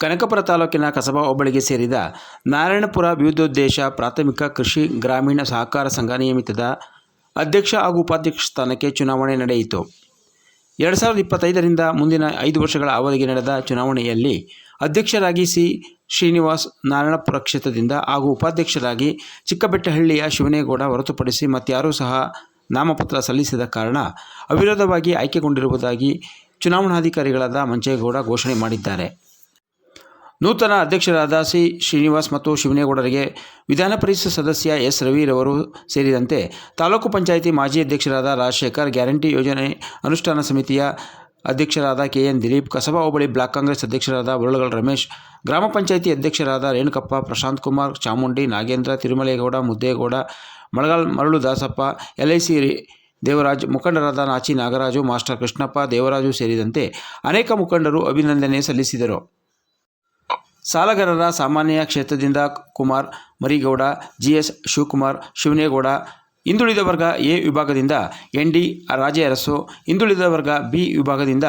ಕನಕಪುರ ತಾಲೂಕಿನ ಕಸಬಾ ಹೋಬಳಿಗೆ ಸೇರಿದ ನಾರಾಯಣಪುರ ವಿವಿಧೋದ್ದೇಶ ಪ್ರಾಥಮಿಕ ಕೃಷಿ ಗ್ರಾಮೀಣ ಸಹಕಾರ ಸಂಘ ನಿಯಮಿತದ ಅಧ್ಯಕ್ಷ ಹಾಗೂ ಉಪಾಧ್ಯಕ್ಷ ಸ್ಥಾನಕ್ಕೆ ಚುನಾವಣೆ ನಡೆಯಿತು. ಎರಡು ಸಾವಿರದ ಇಪ್ಪತ್ತೈದರಿಂದ ಮುಂದಿನ ಐದು ವರ್ಷಗಳ ಅವಧಿಗೆ ನಡೆದ ಚುನಾವಣೆಯಲ್ಲಿ ಅಧ್ಯಕ್ಷರಾಗಿ ಸಿ. ಶ್ರೀನಿವಾಸ್, ನಾರಾಯಣಪುರ ಕ್ಷೇತ್ರದಿಂದ ಹಾಗೂ ಉಪಾಧ್ಯಕ್ಷರಾಗಿ ಚಿಕ್ಕಬೆಟ್ಟಹಳ್ಳಿಯ ಶಿವನೇಗೌಡ ಹೊರತುಪಡಿಸಿ ಮತ್ತಾರೂ ಸಹ ನಾಮಪತ್ರ ಸಲ್ಲಿಸಿದ ಕಾರಣ ಅವಿರೋಧವಾಗಿ ಆಯ್ಕೆಗೊಂಡಿರುವುದಾಗಿ ಚುನಾವಣಾಧಿಕಾರಿಗಳಾದ ಮಂಚೇಗೌಡ ಘೋಷಣೆ ಮಾಡಿದ್ದಾರೆ. ನೂತನ ಅಧ್ಯಕ್ಷರಾದ ಸಿ ಶ್ರೀನಿವಾಸ್ ಮತ್ತು ಶಿವನೇಗೌಡರಿಗೆ ವಿಧಾನ ಪರಿಷತ್ ಸದಸ್ಯ ಎಸ್ ರವಿರವರು ಸೇರಿದಂತೆ ತಾಲೂಕು ಪಂಚಾಯಿತಿ ಮಾಜಿ ಅಧ್ಯಕ್ಷರಾದ ರಾಜಶೇಖರ್, ಗ್ಯಾರಂಟಿ ಯೋಜನೆ ಅನುಷ್ಠಾನ ಸಮಿತಿಯ ಅಧ್ಯಕ್ಷರಾದ ಕೆ ಎನ್ ದಿಲೀಪ್, ಕಸಬಾ ಹೋಬಳಿ ಬ್ಲಾಕ್ ಕಾಂಗ್ರೆಸ್ ಅಧ್ಯಕ್ಷರಾದ ಬರಳುಗಳ ರಮೇಶ್, ಗ್ರಾಮ ಪಂಚಾಯಿತಿ ಅಧ್ಯಕ್ಷರಾದ ರೇಣುಕಪ್ಪ, ಪ್ರಶಾಂತ್ ಕುಮಾರ್, ಚಾಮುಂಡಿ, ನಾಗೇಂದ್ರ, ತಿರುಮಲೇಗೌಡ, ಮುದ್ದೇಗೌಡ, ಮಳಗಾಲ್ ಮರಳು ದಾಸಪ್ಪ ಎಲ್ ಐ ದೇವರಾಜ್, ಮುಖಂಡರಾದ ನಾಚಿ ನಾಗರಾಜು, ಮಾಸ್ಟರ್ ಕೃಷ್ಣಪ್ಪ, ದೇವರಾಜು ಸೇರಿದಂತೆ ಅನೇಕ ಮುಖಂಡರು ಅಭಿನಂದನೆ ಸಲ್ಲಿಸಿದರು. ಸಾಲಗಾರರ ಸಾಮಾನ್ಯ ಕ್ಷೇತ್ರದಿಂದ ಕುಮಾರ್ ಮರಿಗೌಡ ಜಿ ಎಸ್ ಶಿವಕುಮಾರ್, ಶಿವನೇಗೌಡ, ಹಿಂದುಳಿದ ವರ್ಗ ಎ ವಿಭಾಗದಿಂದ ಎನ್ ಡಿ ರಾಜೇ ಅರಸು ಹಿಂದುಳಿದ ವರ್ಗ ಬಿ ವಿಭಾಗದಿಂದ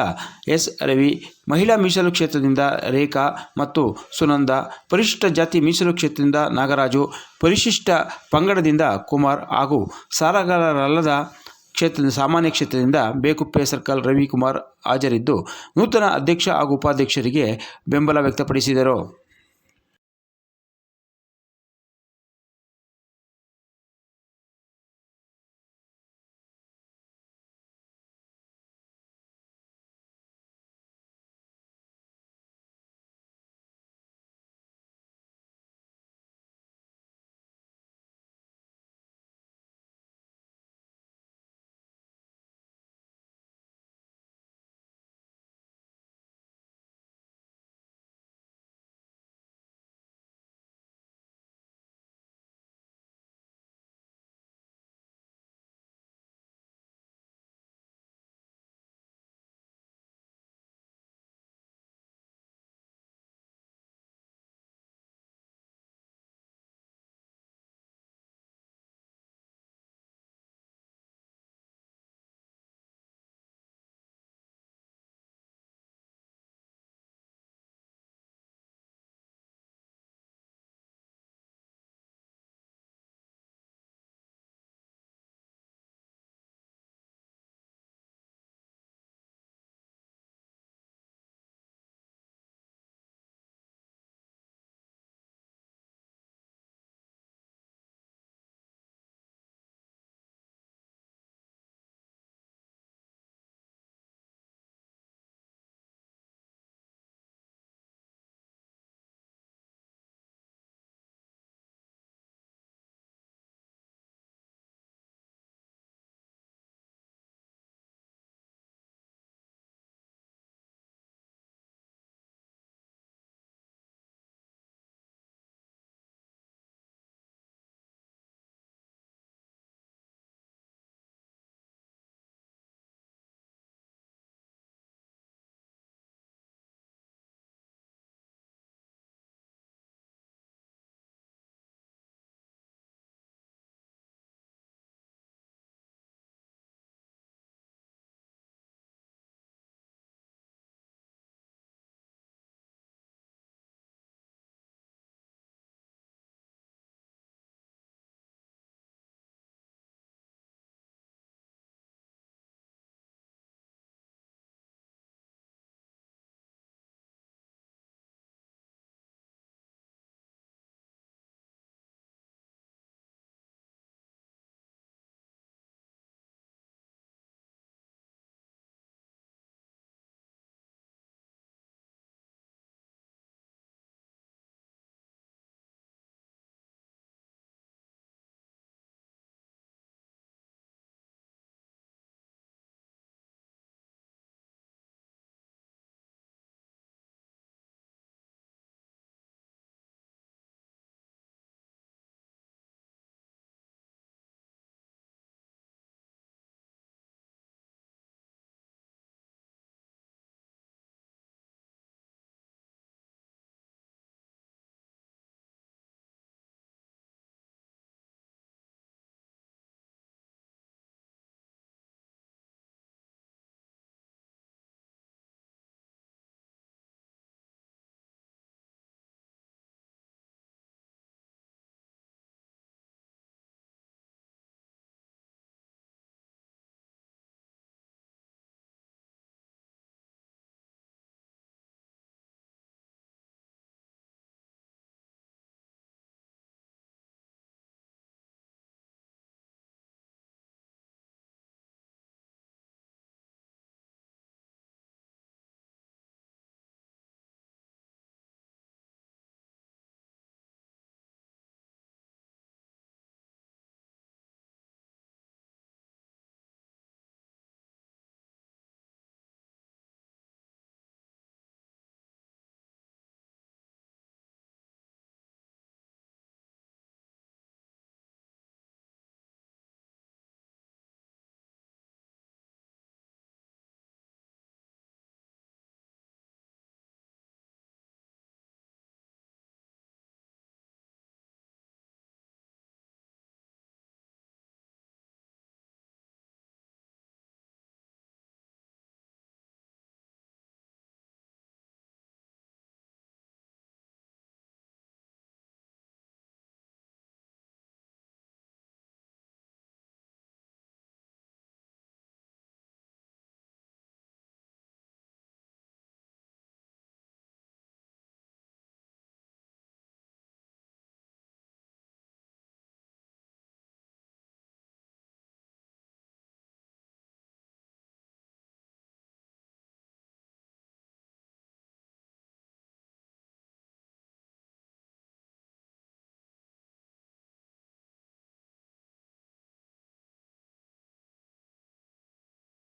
ಎಸ್ ರವಿ, ಮಹಿಳಾ ಮೀಸಲು ಕ್ಷೇತ್ರದಿಂದ ರೇಖಾ ಮತ್ತು ಸುನಂದ, ಪರಿಶಿಷ್ಟ ಜಾತಿ ಮೀಸಲು ಕ್ಷೇತ್ರದಿಂದ ನಾಗರಾಜು, ಪರಿಶಿಷ್ಟ ಪಂಗಡದಿಂದ ಕುಮಾರ್ ಹಾಗೂ ಸಾಲಗಾರರಲ್ಲದ ಕ್ಷೇತ್ರದ ಸಾಮಾನ್ಯ ಕ್ಷೇತ್ರದಿಂದ ಬೇಕುಪ್ಪೆ ಸರ್ಕಲ್ ರವಿಕುಮಾರ್ ಹಾಜರಿದ್ದು ನೂತನ ಅಧ್ಯಕ್ಷ ಹಾಗೂ ಉಪಾಧ್ಯಕ್ಷರಿಗೆ ಬೆಂಬಲ ವ್ಯಕ್ತಪಡಿಸಿದರು.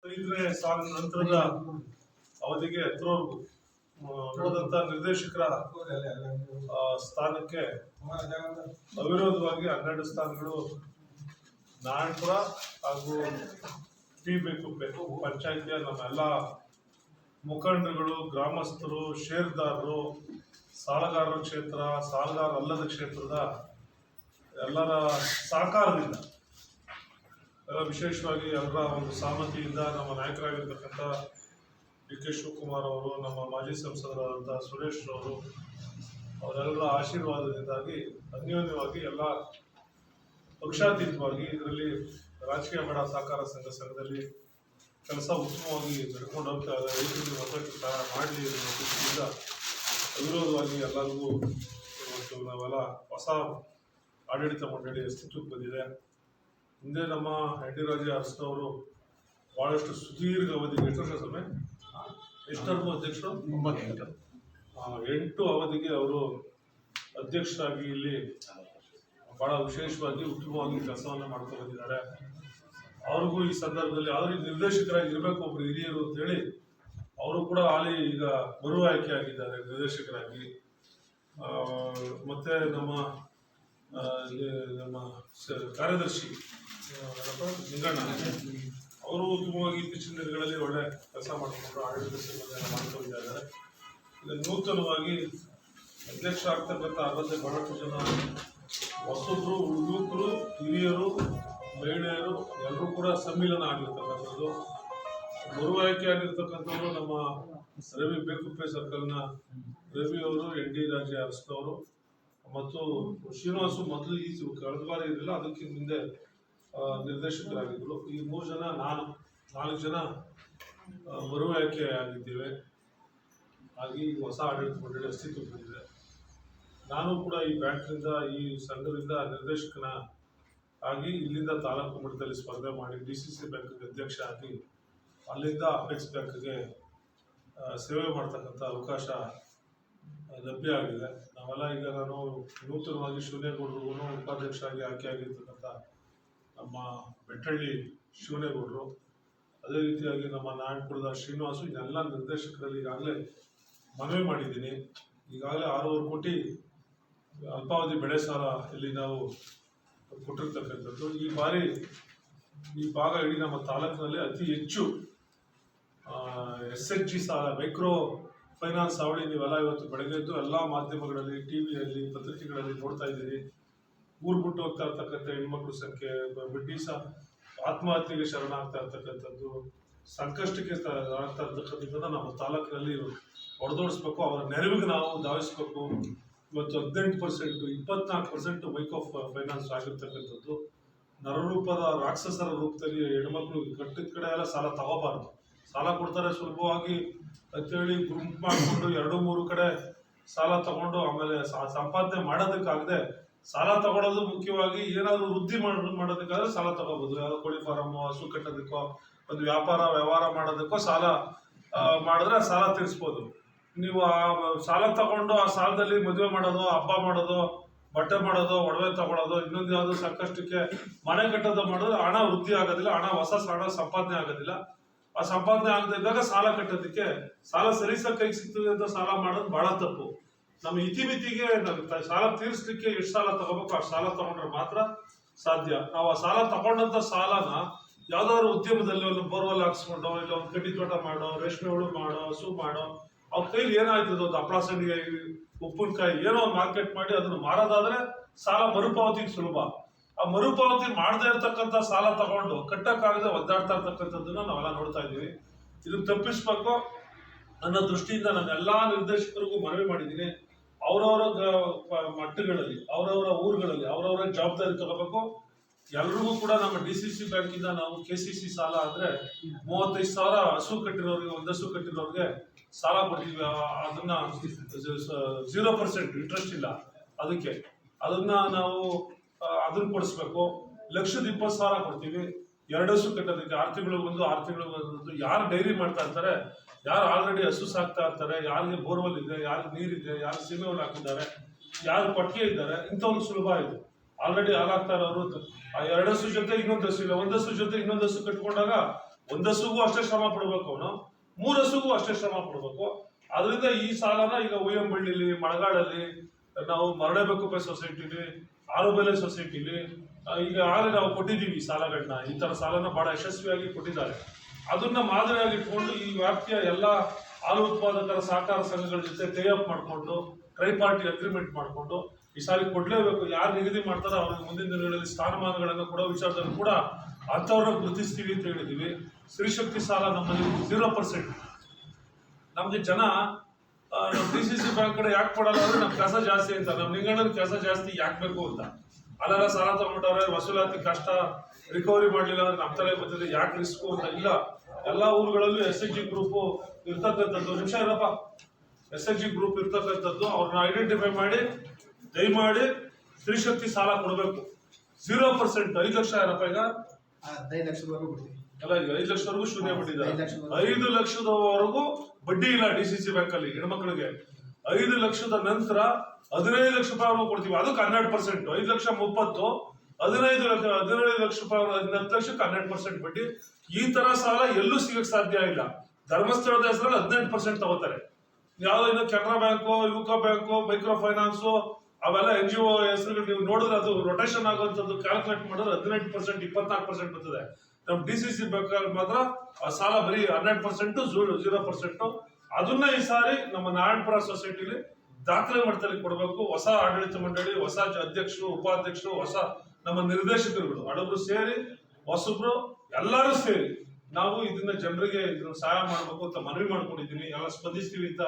ನಂತರದ ಅವಧಿಗೆ ಉಳಿದಂತ ನಿರ್ದೇಶಕರ ಸ್ಥಾನಕ್ಕೆ ಅವಿರೋಧವಾಗಿ ಹನ್ನೆರಡು ಸ್ಥಾನಗಳು ನಾರಾಯಣಪುರ ಹಾಗೂ ಟಿ ಬೇಕು ಬೇಕು ಪಂಚಾಯತಿಯ ನಮ್ಮೆಲ್ಲ ಮುಖಂಡರುಗಳು, ಗ್ರಾಮಸ್ಥರು ಷೇರ್ದಾರರು ಸಾಲಗಾರರ ಕ್ಷೇತ್ರ ಸಾಲಗಾರ ಅಲ್ಲದ ಕ್ಷೇತ್ರದ ಎಲ್ಲರ ಸಹಕಾರದಿಂದ ವಿಶೇಷವಾಗಿ ಎಲ್ಲರ ಒಂದು ಸಹಮತಿಯಿಂದ ನಮ್ಮ ನಾಯಕರಾಗಿರ್ತಕ್ಕಂಥ ಡಿ ಕೆ ಶಿವಕುಮಾರ್ ಅವರು, ನಮ್ಮ ಮಾಜಿ ಸಂಸದರಾದಂಥ ಸುರೇಶ್ ಅವರು, ಅವರೆಲ್ಲರ ಆಶೀರ್ವಾದದಿಂದಾಗಿ ಅನ್ಯೋನ್ಯವಾಗಿ ಎಲ್ಲ ಪಕ್ಷಾತೀತವಾಗಿ ಇದರಲ್ಲಿ ರಾಜಕೀಯ ಬಡ ಸಹಕಾರ ಸಂಘ ಸಂಘದಲ್ಲಿ ಕೆಲಸ ಉತ್ತಮವಾಗಿ ನಡ್ಕೊಂಡು ಹೋಗ್ತಾ ಇದೆ. ರೈತರಿಗೆ ಮತಕ್ಕೆ ಸಹಾಯ ಮಾಡಲಿ ಅನ್ನೋ ದೃಷ್ಟಿಯಿಂದ ಅವಿರೋಧವಾಗಿ ಎಲ್ಲರಿಗೂ ಇವತ್ತು ನಾವೆಲ್ಲ ಹೊಸ ಆಡಳಿತ ಮಂಡಳಿ ಅಸ್ತಿತ್ವಕ್ಕೆ ಬಂದಿದೆ. ಹಿಂದೆ ನಮ್ಮ ರಾಜ ಅರಸನವರು ಬಹಳಷ್ಟು ಸುದೀರ್ಘ ಅವಧಿಗೆ ಎಷ್ಟು ವರ್ಷ ಸಮಯ ಎಷ್ಟು ಅಧ್ಯಕ್ಷರು? ಒಂಬತ್ತು ಎಂಟು ಅವಧಿಗೆ ಅವರು ಅಧ್ಯಕ್ಷರಾಗಿ ಇಲ್ಲಿ ಬಹಳ ವಿಶೇಷವಾಗಿ ಉತ್ತಮವಾಗಿ ಕೆಲಸವನ್ನು ಮಾಡ್ಕೊಂಡು ಬಂದಿದ್ದಾರೆ. ಅವ್ರಿಗೂ ಈ ಸಂದರ್ಭದಲ್ಲಿ ಅವ್ರಿಗೆ ನಿರ್ದೇಶಕರಾಗಿ ಇರಬೇಕು ಒಬ್ರು ಹಿರಿಯರು ಅಂತ ಹೇಳಿ ಅವರು ಕೂಡ ಹಾಲಿ ಈಗ ಮರು ಆಯ್ಕೆ ಆಗಿದ್ದಾರೆ ನಿರ್ದೇಶಕರಾಗಿ. ಮತ್ತೆ ನಮ್ಮ ಇಲ್ಲಿ ನಮ್ಮ ಕಾರ್ಯದರ್ಶಿ? ನಿಂಗಣ್ಣ ಅವರು ಉತ್ತಮವಾಗಿ ಇತ್ತೀಚಿನ ದಿನಗಳಲ್ಲಿ ಒಳ್ಳೆ ಕೆಲಸ ಮಾಡಿಕೊಂಡು ಆಡಳಿತ ಮಾಡ್ಕೊಂಡಿದ್ದಾರೆ ನೂತನವಾಗಿ ಅಧ್ಯಕ್ಷ ಆಗ್ತಕ್ಕಂಥ ಅರ್ಹತೆ ಬಹಳಷ್ಟು ಜನ ಹೊಸಬ್ರು, ಯುವಕರು, ಹಿರಿಯರು, ಮಹಿಳೆಯರು, ಎಲ್ಲರೂ ಕೂಡ ಸಮ್ಮಿಲನ ಆಗಿರ್ತಕ್ಕಂಥದ್ದು. ಮರು ಆಯ್ಕೆ ಆಗಿರ್ತಕ್ಕಂಥವ್ರು ನಮ್ಮ ರವಿ ಬೇಕುಪ್ಪೆ ಸರ್ಕಲ್ನ ರವಿ ಅವರು, ಎನ್ ಡಿ ರಾಜೆ ಅರಸ್ತವರು ಮತ್ತು ಶ್ರೀನಿವಾಸು ಮೊದಲು ಈ ಕಳೆದ ಬಾರಿ ಇರಲಿಲ್ಲ, ಅದಕ್ಕಿಂತ ಹಿಂದೆ ನಿರ್ದೇಶಕರಾಗಿದ್ದರು. ಈ ಮೂರು ಜನ ನಾನು ನಾಲ್ಕು ಜನ ಮರು ಆಯ್ಕೆ ಆಗಿದ್ದೇವೆ. ಹಾಗೆ ಹೊಸ ಆಡಳಿತ ಮಂಡಳಿ ಅಸ್ತಿತ್ವಕ್ಕೆ ಬಂದಿದೆ. ನಾನು ಕೂಡ ಈ ಬ್ಯಾಂಕ್ನಿಂದ, ಈ ಸಂಘದಿಂದ ನಿರ್ದೇಶಕನ ಆಗಿ ಇಲ್ಲಿಂದ ತಾಲೂಕು ಮಟ್ಟದಲ್ಲಿ ಸ್ಪರ್ಧೆ ಮಾಡಿ ಡಿ ಸಿ ಸಿ ಬ್ಯಾಂಕ್ಗೆ ಅಧ್ಯಕ್ಷ ಆಗಿ ಅಲ್ಲಿಂದ ಅಪೆಕ್ಸ್ ಬ್ಯಾಂಕ್ಗೆ ಸೇವೆ ಮಾಡ್ತಕ್ಕಂಥ ಅವಕಾಶ ಲಭ್ಯ ಆಗಿದೆ. ನಾವೆಲ್ಲ ಈಗ ನಾನು ನೂತನವಾಗಿ ಶಿವನೇಗೌಡರಿಗೂ ಉಪಾಧ್ಯಕ್ಷರಾಗಿ ಆಯ್ಕೆ ಆಗಿರ್ತಕ್ಕಂಥ ನಮ್ಮ ಬೆಟ್ಟಳ್ಳಿ ಶಿವನೇಗೌಡರು, ಅದೇ ರೀತಿಯಾಗಿ ನಮ್ಮ ನಾಯಕಪುರದ ಶ್ರೀನಿವಾಸು, ಇದೆಲ್ಲ ನಿರ್ದೇಶಕರಲ್ಲಿ ಈಗಾಗಲೇ ಮನವಿ ಮಾಡಿದ್ದೀನಿ. ಈಗಾಗಲೇ ಆರೂವರೆ ಕೋಟಿ ಅಲ್ಪಾವಧಿ ಬೆಳೆ ಸಾಲ ಇಲ್ಲಿ ನಾವು ಕೊಟ್ಟಿರ್ತಕ್ಕಂಥದ್ದು. ಈ ಬಾರಿ ಈ ಭಾಗ ಇಡೀ ನಮ್ಮ ತಾಲೂಕಿನಲ್ಲಿ ಅತಿ ಹೆಚ್ಚು ಎಸ್ ಎಚ್ ಜಿ ಸಾಲ, ಮೈಕ್ರೋ ಫೈನಾನ್ಸ್ ಅವಳಿ ನೀವೆಲ್ಲ ಇವತ್ತು ಬೆಳಗ್ಗೆದ್ದು ಎಲ್ಲ ಮಾಧ್ಯಮಗಳಲ್ಲಿ ಟಿ ವಿಯಲ್ಲಿ ಪತ್ರಿಕೆಗಳಲ್ಲಿ ನೋಡ್ತಾ ಇದ್ದೀರಿ. ಊರು ಬಿಟ್ಟು ಹೋಗ್ತಾ ಇರ್ತಕ್ಕಂಥ ಹೆಣ್ಮಕ್ಳ ಸಂಖ್ಯೆ ಬಡ್ಡಿ ಸಹ ಆತ್ಮಹತ್ಯೆಗೆ ಶರಣಾಗ್ತಾ ಇರ್ತಕ್ಕಂಥದ್ದು, ಸಂಕಷ್ಟಕ್ಕೆ ಆಗ್ತಾ ಇರ್ತಕ್ಕಂಥದ್ದನ್ನ ನಮ್ಮ ತಾಲೂಕಿನಲ್ಲಿ ಹೊಡೆದೋಡಿಸ್ಬೇಕು, ಅವರ ನೆರವಿಗೆ ನಾವು ಧಾವಿಸ್ಬೇಕು. ಇವತ್ತು ಹದಿನೆಂಟು ಪರ್ಸೆಂಟ್, ಇಪ್ಪತ್ನಾಲ್ಕು ಪರ್ಸೆಂಟ್ ಆಫ್ ಫೈನಾನ್ಸ್ ಆಗಿರ್ತಕ್ಕಂಥದ್ದು. ನರರೂಪದ ರಾಕ್ಷಸರ ರೂಪದಲ್ಲಿ ಹೆಣ್ಮಕ್ಳು ಕಟ್ಟಿದ ಕಡೆ ಎಲ್ಲ ಸಾಲ ತಗೋಬಾರ್ದು. ಸಾಲ ಕೊಡ್ತಾರೆ ಸುಲಭವಾಗಿ ಅಂತೇಳಿ ಗುಂಪು ಮಾಡಿಕೊಂಡು ಎರಡು ಮೂರು ಕಡೆ ಸಾಲ ತಗೊಂಡು ಆಮೇಲೆ ಸಂಪಾದನೆ ಮಾಡೋದಕ್ಕಾಗದೆ ಸಾಲ ತಗೊಳ್ಳೋದು ಮುಖ್ಯವಾಗಿ ಏನಾದರೂ ವೃದ್ಧಿ ಮಾಡ್, ಮಾಡೋದಕ್ಕಾದ್ರೆ ಸಾಲ ತಗೋಬಹುದು ಯಾವ್ದೋ ಕೋಳಿ ಫಾರಮ್ ಹಸು ಕಟ್ಟೋದಕ್ಕೋ, ಒಂದು ವ್ಯಾಪಾರ, ವ್ಯವಹಾರ ಮಾಡೋದಕ್ಕೋ ಸಾಲ ಮಾಡಿದ್ರೆ ಸಾಲ ತೀರಿಸ್ಬೋದು. ನೀವು ಆ, ಸಾಲ ತಗೊಂಡು ಆ ಸಾಲದಲ್ಲಿ ಮದುವೆ ಮಾಡೋದು, ಹಬ್ಬ ಮಾಡೋದು, ಬಟ್ಟೆ ಮಾಡೋದು, ಒಡವೆ ತಗೊಳ್ಳೋದು ಇನ್ನೊಂದು ಯಾವ್ದು ಸಾಕಷ್ಟಕ್ಕೆ ಮನೆ ಕಟ್ಟೋದು ಮಾಡಿದ್ರೆ ಹಣ ವೃದ್ಧಿ ಆಗೋದಿಲ್ಲ, ಹಣ ಹೊಸ ಹಣ ಸಂಪಾದನೆ ಆಗೋದಿಲ್ಲ. ಆ ಸಂಪಾದನೆ ಆಗದಿದ್ದಾಗ ಸಾಲ ಕಟ್ಟೋದಕ್ಕೆ, ಸಾಲ ಸರಿಸ ಕೈಗೆ ಸಿಗ್ತದೆ ಅಂತ ಸಾಲ ಮಾಡೋದು ಬಹಳ ತಪ್ಪು. ನಮ್ಮ ಇತಿಮಿತಿಗೆ ನಾವು ಸಾಲ ತೀರಿಸ್ಲಿಕ್ಕೆ ಎಷ್ಟು ಸಾಲ ತಗೋಬೇಕು ಆ ಸಾಲ ತಗೊಂಡ್ರೆ ಮಾತ್ರ ಸಾಧ್ಯ. ನಾವು ಆ ಸಾಲ ತಗೊಂಡಂತ ಸಾಲನ ಯಾವ್ದಾದ್ರು ಉದ್ಯಮದಲ್ಲಿ ಒಂದು ಬೋರ್ವೆಲ್ ಹಾಕ್ಸ್ಕೊಂಡು ಇಲ್ಲ ಒಂದು ಕಡ್ಡಿ ತೋಟ ಮಾಡೋ, ರೇಷ್ಮೆ ಹುಳು ಮಾಡೋ, ಹಸು ಮಾಡೋ, ಅವ್ರ ಕೈಲಿ ಏನಾಯ್ತದ ಒಂದು ಅಪ್ರಾಸಣಿಗೆ ಉಪ್ಪಿನಕಾಯಿ ಏನೋ ಒಂದು ಮಾರ್ಕೆಟ್ ಮಾಡಿ ಅದನ್ನು ಮಾರೋದಾದ್ರೆ ಸಾಲ ಮರುಪಾವತಿಗೆ ಸುಲಭ. ಆ ಮರುಪಾವತಿ ಮಾಡದೇ ಇರ್ತಕ್ಕಂತ ಸಾಲ ತಗೊಂಡು ಕಟ್ಟಕ್ಕಾಗದೆ ಒದ್ದಾಡ್ತಾ ಇರ್ತಕ್ಕಂಥದ್ದನ್ನ ನಾವೆಲ್ಲ ನೋಡ್ತಾ ಇದ್ದೀವಿ. ಇದನ್ನ ತಪ್ಪಿಸ್ಬೇಕು ಅನ್ನೋ ದೃಷ್ಟಿಯಿಂದ ನಾನು ಎಲ್ಲಾ ನಿರ್ದೇಶಕರಿಗೂ ಮನವಿ ಮಾಡಿದ್ದೀನಿ. ಅವರವರ ಮಟ್ಟಗಳಲ್ಲಿ, ಅವರವರ ಊರುಗಳಲ್ಲಿ, ಅವರವರ ಜವಾಬ್ದಾರಿ ತಗೋಬೇಕು. ಎಲ್ರಿಗೂ ಕೂಡ ನಮ್ಮ ಡಿ ಸಿ ಸಿ ಬ್ಯಾಂಕಿಂದ ನಾವು ಕೆ ಸಿ ಸಿ ಸಾಲ ಅಂದ್ರೆ ಮೂವತ್ತೈದು ಸಾವಿರ ಹಸು ಕಟ್ಟಿರೋರಿಗೆ ಒಂದು ಹಸು ಕಟ್ಟಿರೋರಿಗೆ ಸಾಲ ಆ- ಅದನ್ನ ಜೀರೋ ಪರ್ಸೆಂಟ್ ಇಂಟ್ರೆಸ್ಟ್ ಇಲ್ಲ ಅದಕ್ಕೆ. ಅದನ್ನ ನಾವು ಅದನ್ನ ಕೊಡಿಸ್ಬೇಕು. ಲಕ್ಷದ ಇಪ್ಪತ್ತು ಸಾವಿರ ಕೊಡ್ತೀವಿ. ಎರಡು ಹಸು ಕಟ್ಟೋದಕ್ಕೆ ಆರು ತಿಂಗಳು ಒಂದು ಆರು ತಿಂಗಳು ಯಾರು ಡೈರಿ ಮಾಡ್ತಾ ಇರ್ತಾರೆ ಯಾರು ಆಲ್ರೆಡಿ ಹಸು ಸಾಕ್ತಾ ಇರ್ತಾರೆ, ಯಾರಿಗೆ ಬೋರ್ವೆಲ್ ಇದೆ, ಯಾರಿಗೆ ನೀರಿದೆ ಯಾರು ಸೀಮೆ ಹುಲ್ ಹಾಕಿದ್ದಾರೆ, ಯಾರು ಪಟ್ಟಿಗೆ ಇದ್ದಾರೆ ಇಂಥ ಒಂದು ಸುಲಭ ಇದು. ಆಲ್ರೆಡಿ ಹಾಲಾಗ್ತಾ ಆ ಎರಡು ಹಸು ಜೊತೆ ಇನ್ನೊಂದು ಹಸು ಇಲ್ಲ. ಒಂದು ಹಸು ಜೊತೆ ಇನ್ನೊಂದು ಹಸು ಕಟ್ಕೊಂಡಾಗ ಒಂದಸುಗೂ ಅಷ್ಟೇ ಶ್ರಮ ಪಡ್ಬೇಕು ಅವನು. ಮೂರು ಹಸುಗೂ ಅಷ್ಟೇ ಶ್ರಮ ಪಡ್ಬೇಕು. ಅದರಿಂದ ಈ ಸಾಲನ ಈಗ ಉಯ್ಯಂಬಳ್ಳಿಲಿ, ಮಳಗಾಡಲ್ಲಿ ನಾವು ಮರಡೆಬೆಕ್ಕುಪ್ಪೆ ಸೊಸೈಟಿಲಿ, ಆರುಬೆಲೆ ಸೊಸೈಟಿಲಿ ಈಗ ಆಗಲೇ ನಾವು ಕೊಟ್ಟಿದ್ದೀವಿ ಸಾಲಗಳನ್ನ. ಈ ಥರ ಸಾಲನ ಬಹಳ ಯಶಸ್ವಿಯಾಗಿ ಕೊಟ್ಟಿದ್ದಾರೆ. ಅದನ್ನ ಮಾದರಿಯಾಗಿಟ್ಕೊಂಡು ಈ ವ್ಯಾಪ್ತಿಯ ಎಲ್ಲ ಹಾಲು ಉತ್ಪಾದಕರ ಸಹಕಾರ ಸಂಘಗಳ ಜೊತೆ ಟೈ ಅಪ್ ಮಾಡಿಕೊಂಡು, ಟ್ರೈ ಪಾರ್ಟಿ ಅಗ್ರಿಮೆಂಟ್ ಮಾಡಿಕೊಂಡು, ಈ ಸಾರಿ ಕೊಡ್ಲೇಬೇಕು. ಯಾರು ನಿಗದಿ ಮಾಡ್ತಾರೋ ಅವ್ರಿಗೆ ಮುಂದಿನ ದಿನಗಳಲ್ಲಿ ಸ್ಥಾನಮಾನಗಳನ್ನು ಕೊಡೋ ವಿಚಾರದಲ್ಲಿ ಕೂಡ ಅಂಥವ್ರನ್ನ ಗುರುತಿಸ್ತೀವಿ ಅಂತ ಹೇಳಿದೀವಿ. ಸ್ತ್ರೀಶಕ್ತಿ ಸಾಲ ನಮ್ಮಲ್ಲಿ ಜೀರೋ ಪರ್ಸೆಂಟ್ ನಮಗೆ ಜನ ಡಿ ಸಿ ಸಿ ಬ್ಯಾಂಕ್ ಕಡೆ ಯಾಕೆ ಕೊಡಲ್ಲ ಅಂದ್ರೆ ನಮ್ಮ ಕೆಲಸ ಜಾಸ್ತಿ ಅಂತ. ನಮ್ಮ ನಿಂಗಣ್ಣನ ಕೆಲಸ ಜಾಸ್ತಿ ಯಾಕೆ ಬೇಕು ಅಂತ. ಅಲ್ಲೆಲ್ಲ ಸಾಲ ತಗೊಂಡವ್ರೆ ವಸೂಲಾತಿ ಕಷ್ಟ ರಿಕವರಿ ಮಾಡ್ಲಿಲ್ಲ ಅಂದ್ರೆ ನಮ್ಮ ತಲೆ ಬರ್ತದೆ. ಯಾಕೆ ರಿಸ್ಕು ಅಂತ? ಇಲ್ಲ. ಎಲ್ಲಾ ಊರುಗಳಲ್ಲೂ ಎಸ್ ಎಚ್ ಜಿ ಗ್ರೂಪ್ ಇರ್ತಕ್ಕಂಥದ್ದು. ನಿಮಿಷ ಇರಪ್ಪ. ಎಸ್ ಎಚ್ ಜಿ ಗ್ರೂಪ್ ಇರ್ತಕ್ಕಂಥದ್ದು. ಅವ್ರನ್ನ ಐಡೆಂಟಿಫೈ ಮಾಡಿ ದಯಮಾಡಿ ಸ್ತ್ರೀಶಕ್ತಿ ಸಾಲ ಕೊಡಬೇಕು. ಜೀರೋ ಪರ್ಸೆಂಟ್ ಐದು ಲಕ್ಷ ಏನಪ್ಪ ಈಗ. ಹದಿನೈದು ಲಕ್ಷದವರೆಗೂ ಕೊಡ್ತೀವಿ. ಅಲ್ಲ ಈಗ ಐದು ಲಕ್ಷದವರೆಗೂ ಶೂನ್ಯ ಬಿಟ್ಟಿದ್ದಾರೆ ಐದು ಲಕ್ಷದವರೆಗೂ. ಬಡ್ಡಿ ಇಲ್ಲ ಡಿ ಸಿ ಸಿ ಬ್ಯಾಂಕ್ ಅಲ್ಲಿ ಹೆಣ್ಮಕ್ಳಿಗೆ. ಐದು ಲಕ್ಷದ ನಂತರ ಹದಿನೈದು ಲಕ್ಷ ರೂಪಾಯಿ ಕೊಡ್ತೀವಿ. ಅದಕ್ಕೆ ಹನ್ನೆರಡು ಪರ್ಸೆಂಟ್ ಐದು ಲಕ್ಷ ಮುಪ್ಪತ್ತು ಹದಿನೈದು ಲಕ್ಷ ಹದಿನೈದು ಲಕ್ಷ ರೂಪಾಯಿ ಹದಿನೈದು ಲಕ್ಷಕ್ಕೆ ಹನ್ನೆರಡು ಪರ್ಸೆಂಟ್ ಬಡ್ಡಿ. ಈ ತರ ಸಾಲ ಎಲ್ಲೂ ಸಿಗಕ್ಕೆ ಸಾಧ್ಯ ಇಲ್ಲ. ಧರ್ಮಸ್ಥಳದ ಹೆಸರಲ್ಲಿ ಹದಿನೆಂಟು ಪರ್ಸೆಂಟ್ ತಗೋತಾರೆ. ಯಾವ್ದೋ ಇನ್ನು Canara bank, UCO bank microfinance ಅವೆಲ್ಲ ಎನ್ ಜಿ ಒ ಹೆಸರುಗಳು ನೀವು ನೋಡಿದ್ರೆ ಅದು ರೊಟೇಷನ್ ಆಗುವಂಥದ್ದು ಕ್ಯಾಲ್ಕುಲೇಟ್ ಮಾಡಿದ್ರೆ ಹದಿನೆಂಟು ಪರ್ಸೆಂಟ್ ಇಪ್ಪತ್ನಾಲ್ಕು ಪರ್ಸೆಂಟ್ ಬರ್ತದೆ. ನಮ್ಮ ಡಿ ಸಿ ಸಿ ಬೇಕಾದ್ರೆ ಮಾತ್ರ ಆ ಸಾಲ ಬರೀ ಹನ್ನೆರಡು ಪರ್ಸೆಂಟ್ ಜೀರೋ ಪರ್ಸೆಂಟ್ ಅದನ್ನ ಈ ಸಾರಿ ನಮ್ಮ ನಾರಾಯಣಪುರ ಸೊಸೈಟಿಲಿ ದಾಖಲೆ ಮಟ್ಟದಲ್ಲಿ ಕೊಡಬೇಕು. ಹೊಸ ಆಡಳಿತ ಮಂಡಳಿ, ಹೊಸ ಅಧ್ಯಕ್ಷರು, ಉಪಾಧ್ಯಕ್ಷರು, ಹೊಸ ನಮ್ಮ ನಿರ್ದೇಶಕರುಗಳು ಹಡಬ್ರು ಸೇರಿ, ಹೊಸಬ್ರು ಎಲ್ಲರೂ ಸೇರಿ ನಾವು ಇದನ್ನ ಜನರಿಗೆ ಇದನ್ನ ಸಹಾಯ ಮಾಡಬೇಕು ಅಂತ ಮನವಿ ಮಾಡ್ಕೊಂಡಿದ್ದೀವಿ ಎಲ್ಲ ಸ್ಪಂದಿಸ್ತೀವಿ ಅಂತ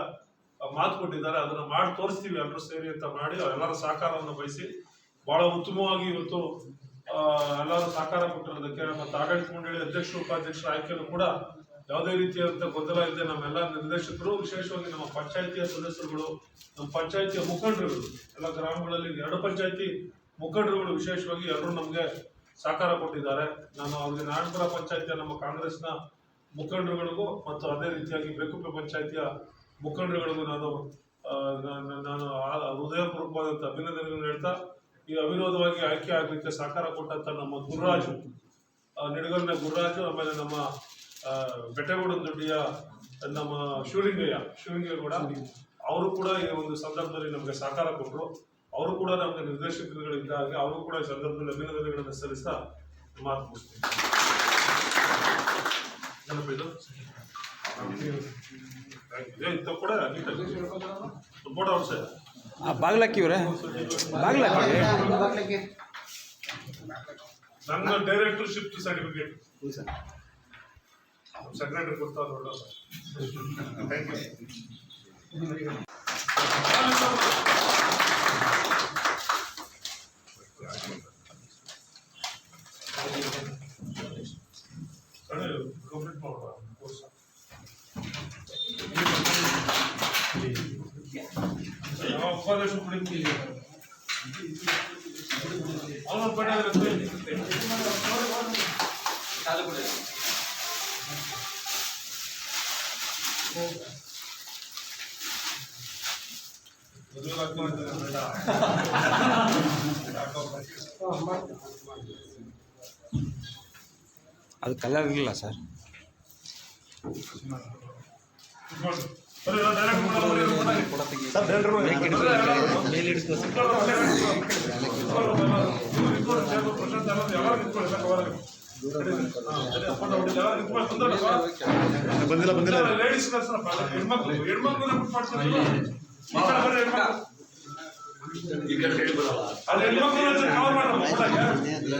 ಮಾತು ಕೊಟ್ಟಿದ್ದಾರೆ, ಅದನ್ನ ಮಾಡಿ ತೋರಿಸ್ತೀವಿ ಎಲ್ಲರೂ ಸೇರಿ ಅಂತ ಮಾಡಿ ಎಲ್ಲರ ಸಹಕಾರವನ್ನು ಬಯಸಿ ಬಹಳ ಉತ್ತಮವಾಗಿ ಇವತ್ತು ಎಲ್ಲರೂ ಸಹಕಾರ ಕೊಟ್ಟಿರೋದಕ್ಕೆ ಮತ್ತು ಆಡಳಿತ ಮಂಡಳಿ ಅಧ್ಯಕ್ಷರು ಉಪಾಧ್ಯಕ್ಷರ ಆಯ್ಕೆಯನ್ನು ಕೂಡ ಯಾವುದೇ ರೀತಿಯಾದಂಥ ಗೊಂದಲ ಇಲ್ಲದೆ ನಮ್ಮೆಲ್ಲ ನಿರ್ದೇಶಕರು, ವಿಶೇಷವಾಗಿ ನಮ್ಮ ಪಂಚಾಯಿತಿಯ ಸದಸ್ಯರುಗಳು, ನಮ್ಮ ಪಂಚಾಯಿತಿಯ ಮುಖಂಡರುಗಳು, ಎಲ್ಲ ಗ್ರಾಮಗಳಲ್ಲಿ ಎರಡು ಪಂಚಾಯಿತಿ ಮುಖಂಡರುಗಳು ವಿಶೇಷವಾಗಿ ಎಲ್ಲರೂ ನಮಗೆ ಸಹಕಾರ ಕೊಟ್ಟಿದ್ದಾರೆ. ನಾನು ಅವ್ರಿಗೆ ನಾರಾಯಣಪುರ ಪಂಚಾಯತಿಯ ನಮ್ಮ ಕಾಂಗ್ರೆಸ್ನ ಮುಖಂಡರುಗಳಿಗೂ ಮತ್ತು ಅದೇ ರೀತಿಯಾಗಿ ಬೇಕುಪ್ಪೆ ಪಂಚಾಯತಿಯ ಮುಖಂಡರುಗಳಿಗೂ ನಾನು ನಾನು- ಹೃದಯಪೂರ್ವಕವಾದಂಥ ಅಭಿನಂದನೆಗಳನ್ನು ಹೇಳ್ತಾ, ಈ ಅವಿರೋಧವಾಗಿ ಆಯ್ಕೆ ಆಗಲಿಕ್ಕೆ ಸಹಕಾರ ಕೊಟ್ಟಂಥ ನಮ್ಮ ಗುರುರಾಜು ನಿಡಗಲ್ನ ಗುರುರಾಜು, ಆಮೇಲೆ ನಮ್ಮ ಬೆಟ್ಟಗೌಡನ ದೊಡ್ಡಿಯ ನಮ್ಮ ಶಿವಲಿಂಗಯ್ಯ ಶಿವಲಿಂಗಯ್ಯ ಕೂಡ ಅವರು ಕೂಡ ಈ ಒಂದು ಸಂದರ್ಭದಲ್ಲಿ ನಮಗೆ ಸಹಕಾರ ಕೊಟ್ಟರು. ಅವರು ಕೂಡ ನಮಗೆ ನಿರ್ದೇಶಕರುಗಳಿದ್ದಾಗ ಅವರು ಕೂಡ ಈ ಸಂದರ್ಭದಲ್ಲಿ ಅಭಿನಂದನೆಗಳನ್ನು ಸಲ್ಲಿಸ್ತಾ ಮಾತು ಮುಗಿಸ್ತೀನಿ ನನ್ನ ಡೈರೆಕ್ಟರ್ಶಿಪ್ ಸರ್ಟಿಫಿಕೇಟ್. ಸೆಕ್ರೆಟರಿ ಕೊಡ್ತಾ ನೋಡೋ ಥ್ಯಾಂಕ್ ಯು. ಯಾವ ಉಪಾದೇಶ ಕುಡಿತೀವಿ ಅವನು ಪಡೆದ್ರೆ ಮದುವೆ ಆಗ್ತಾ ಬಂದಿಲ್ಲ ಬಂದಿಲ್ಲ ಲೇಡೀಸ್ ಹೆಣ್ಮಕ್ಳು ಹೆಣ್ಮಕ್ಳು.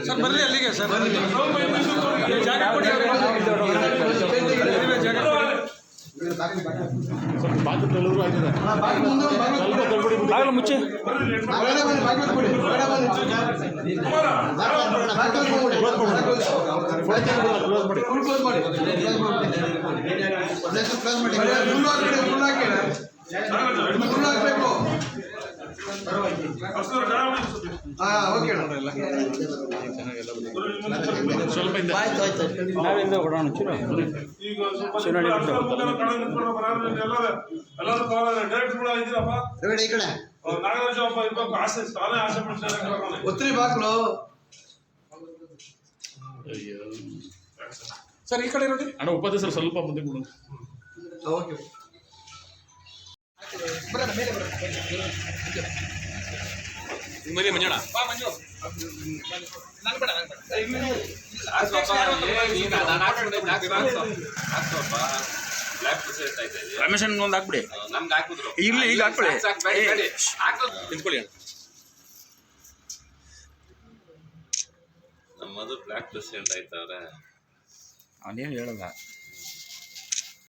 ಸರ್ ಬರ್ರಿ ಅಲ್ಲಿಗೆ ಸರ್ ಜಾಗ ಸ್ವಲ್ಪ ಬಾಕಿ ಎಲ್ಲರೂ ಆಗಿದೆ ಬಾಗಿಲು ಮುಚ್ಚಿ. ಮಾಡಿ. ಸರ್ ಸ್ವಲ್ಪ. ಮುಂದೆ ನಾವಿಂದ ಕೊಡೋಣ ಚೂರು ಈಗ ಸ್ವಲ್ಪ ಶಿವನಹಳ್ಳಿ ಬಿಟ್ಟು. ಕಡೆ ನಿಂತ್ಕೊಂಡ್ರಪ್ಪ, ನಾನು ಆಸೆ ಎಲ್ಲರೂ ಕಾಲ ಡೈರೆಕ್ಟ್ ಕೂಡ ಇದ್ದೀರಪ್ಪ. ರವಿಡಿ, ಈ ಕಡೆ. ಅವ್ರು ಅಣ್ಣ ಅಪ್ಪ ಸರ್ ಸ್ವಲ್ಪ ತಾನೇ ಆಸೆ ಓಕೆ. ಒತ್ರಿ ಬಾಗ್ಲು ಸರ್ ಕೊಡು ಓಕೆ ರಮೇಶ್ ಒಂದು ಹಾಕ್ಬಿಡಿ. ನಮ್ಗೆ ಹಾಕಿದ್ರು ಇರ್ಲಿ, ಈಗ ಹಾಕ್ಕೊಳ್ಳಿ. ಸಾಕ್, ಬೇಡಿ, ಬೇಡಿ. ನಿಂತ್ಕೊಳ್ಳಿ ನಮ್ಮ ಮದು ಬ್ಲಾಕ್ ಪ್ರೆಸಿಡೆಂಟ್ ಆಯ್ತವ್ರೆ ಅವನೇನು ಹೇಳಲ್ಲ.